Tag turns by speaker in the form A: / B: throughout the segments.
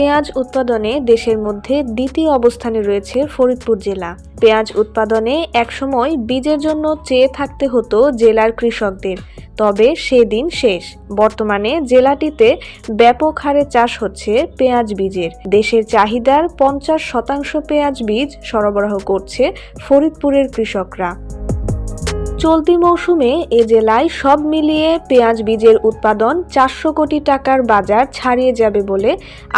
A: পেঁয়াজ উৎপাদনে দেশের মধ্যে দ্বিতীয় অবস্থানে রয়েছে ফরিদপুর জেলা। পেঁয়াজ উৎপাদনে একসময় বীজের জন্য চেয়ে থাকতে হতো জেলার কৃষকদের, তবে সেদিন শেষ। বর্তমানে জেলাটিতে ব্যাপক হারে চাষ হচ্ছে পেঁয়াজ বীজের। দেশের চাহিদার পঞ্চাশ শতাংশ পেঁয়াজ বীজ সরবরাহ করছে ফরিদপুরের কৃষকরা। চলতি মৌসুমে এ জেলায় সব মিলিয়ে পেঁয়াজ বীজের উৎপাদন চারশো কোটি টাকার বাজার ছাড়িয়ে যাবে বলে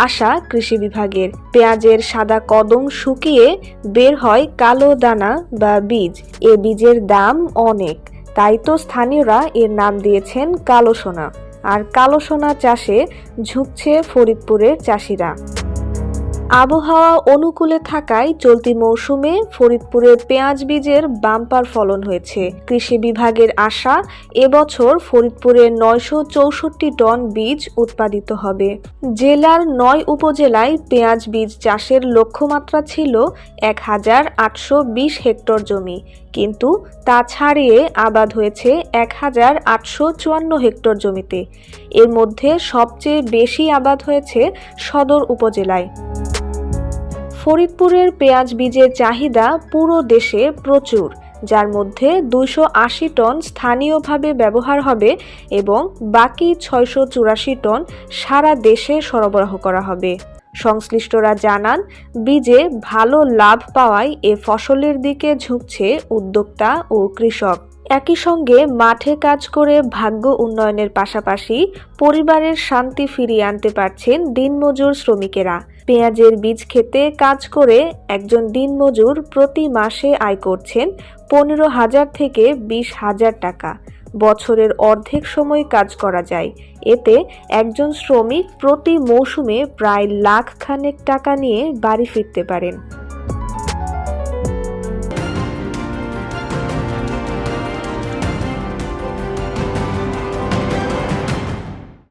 A: আশা কৃষি বিভাগের। পেঁয়াজের সাদা কদম শুকিয়ে বের হয় কালো দানা বা বীজ। এ বীজের দাম অনেক, তাই তো স্থানীয়রা এর নাম দিয়েছেন কালো সোনা। আর কালো সোনা চাষে ঝুঁকছে ফরিদপুরের চাষিরা। আবহাওয়া অনুকূলে থাকায় চলতি মৌসুমে ফরিদপুরের পেঁয়াজ বীজের বাম্পার ফলন হয়েছে। কৃষি বিভাগের আশা, এবছর ফরিদপুরে নয়শো চৌষট্টি টন বীজ উৎপাদিত হবে। জেলার নয় উপজেলায় পেঁয়াজ বীজ চাষের লক্ষ্যমাত্রা ছিল এক হাজার আটশো বিশ হেক্টর জমি। কিন্তু তা ছাড়িয়ে আবাদ হয়েছে এক হাজার আটশো চুয়ান্ন হেক্টর জমিতে। এর মধ্যে সবচেয়ে বেশি আবাদ হয়েছে সদর উপজেলায়। ফরিদপুরের পেঁয়াজ বীজের চাহিদা পুরো দেশে প্রচুর, যার মধ্যে দুশো আশি টন স্থানীয়ভাবে ব্যবহার হবে এবং বাকি ছয়শো চুরাশি টন সারা দেশে সরবরাহ করা হবে। সংশ্লিষ্টরা জানান, বীজে ভালো লাভ পাওয়ায় এ ফসলের দিকে ঝুঁকছে উদ্যোক্তা ও কৃষক। একই সঙ্গে মাঠে কাজ করে ভাগ্য উন্নয়নের পাশাপাশি পরিবারের শান্তি ফিরিয়ে আনতে পারছেন দিনমজুর শ্রমিকেরা। পেঁয়াজের বীজ খেতে কাজ করে একজন দিনমজুর প্রতি মাসে আয় করছেন পনেরো হাজার থেকে বিশ হাজার টাকা। বছরের অর্ধেক সময় কাজ করা যায়। এতে একজন শ্রমিক প্রতি মৌসুমে প্রায় লাখ খানেক টাকা নিয়ে বাড়ি ফিরতে পারেন।